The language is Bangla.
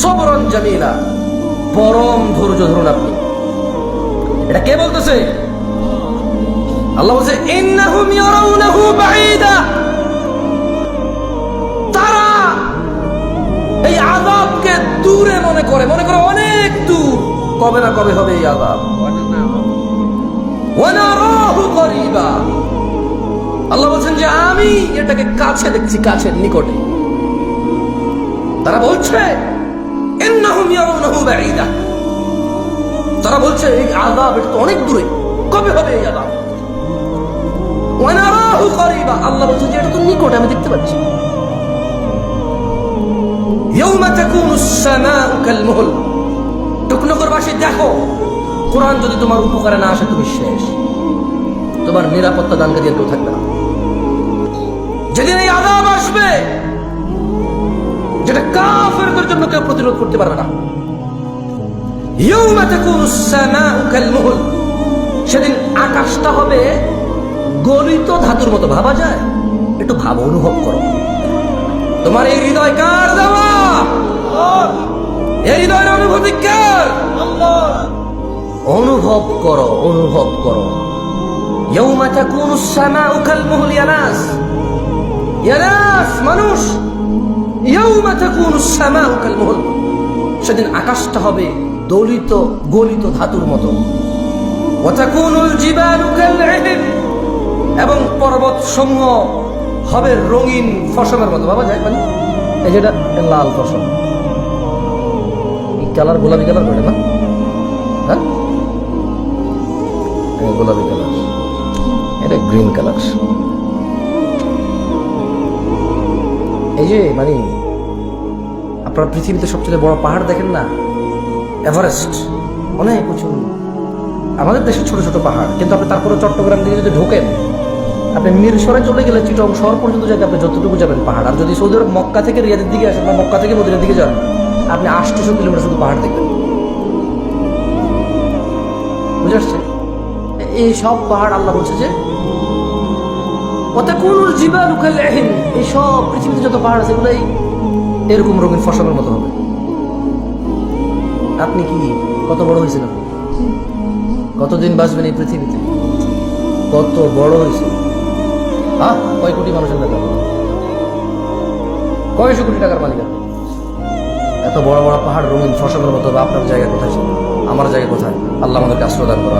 সবরন জামিলা পরম ধৈর্য ধরুন আপনি। এটা কে বলতেছে? আল্লাহ বলছে ইন্নাহুম ইয়ারাউনাহু বাঈদা। তারা এই আযাবকে দূরে মনে করে মনে করে অনেক দূর। কবে না কবে হবে এই আযাব। ওয়ানারাহু করিবা আল্লাহ বলছেন যে, আমি এটাকে কাছে দেখছি, কাছের নিকটে। তারা বলছে তারা বলছে, এই আযাব, এটা তো অনেক দূরে। কবে হবে এই করিবা। আল্লাহ বলছেন যে, এটা তো নিকটে, আমি দেখতে পাচ্ছি। যদি তোমার উপকারে না আসে, তুমি শেষ। তোমার নিরাপত্তা আসবে, যেটা কাফেরদের জন্য কেউ প্রতিরোধ করতে পারবে না ইয়াউমা তাকুনু আস-সামাউ কাল-মুহল সেদিন আকাশটা হবে গলিত ধাতুর মতো ভাবা যায় একটু ভাব অনুভব করো তোমার এই হৃদয় কার দেওয়া এই হৃদয়ের অনুভূতি কার অনুভব করো অনুভব করো يوم تكون السماء كالمهل يا ناس يا ناس মানুষ সেদিন আকাশটা হবে দলিত, গলিত ধাতুর মতো। এবং পর্বত সমূহ হবে রঙিন ফসলের মতো। বাবা, যাই মানে এই যেটা লাল ফসল। কালার গোলাপি কালার করে না? হ্যাঁ? গোলাপি কালার। এটা গ্রিন কালার। এই যে মানে আপনারা পৃথিবীতে সবচেয়ে বড় পাহাড় দেখেন না? এভারেস্ট। অনেক উঁচু। আমাদের দেশে ছোট ছোট পাহাড়, কিন্তু আপনি তারপরে চট্টগ্রাম দিকে যদি ঢোকেন, আপনি মিরসরে চলে গেলে চিটং শহর পর্যন্ত যাতে আপনি যতটুকু যাবেন পাহাড়। আর যদি সৌদি আরব মক্কা থেকে রিয়াদের দিকে আসেন বা মক্কা থেকে মদিনার দিকে যান, আপনি আটশোশো কিলোমিটার শুধু পাহাড় দেখবেন। বুঝে আসছে এই সব পাহাড় আল্লাহ বলছে যে এরকম রঙিন ফসলের মতো হবে। আপনি কি কত বড় হয়েছিলেন? কতদিন বাঁচবেন এই পৃথিবীতে? কত বড় হয়েছে হ্যাঁ কয় কোটি মানুষের ব্যাপার? কোটি টাকার মালিক? এত বড় বড় পাহাড় রঙিন ফসলের মতো আপনার জায়গা কোথায়? আমার জায়গা কোথায়? আল্লাহ আমাদেরকে আশ্রয় দান করো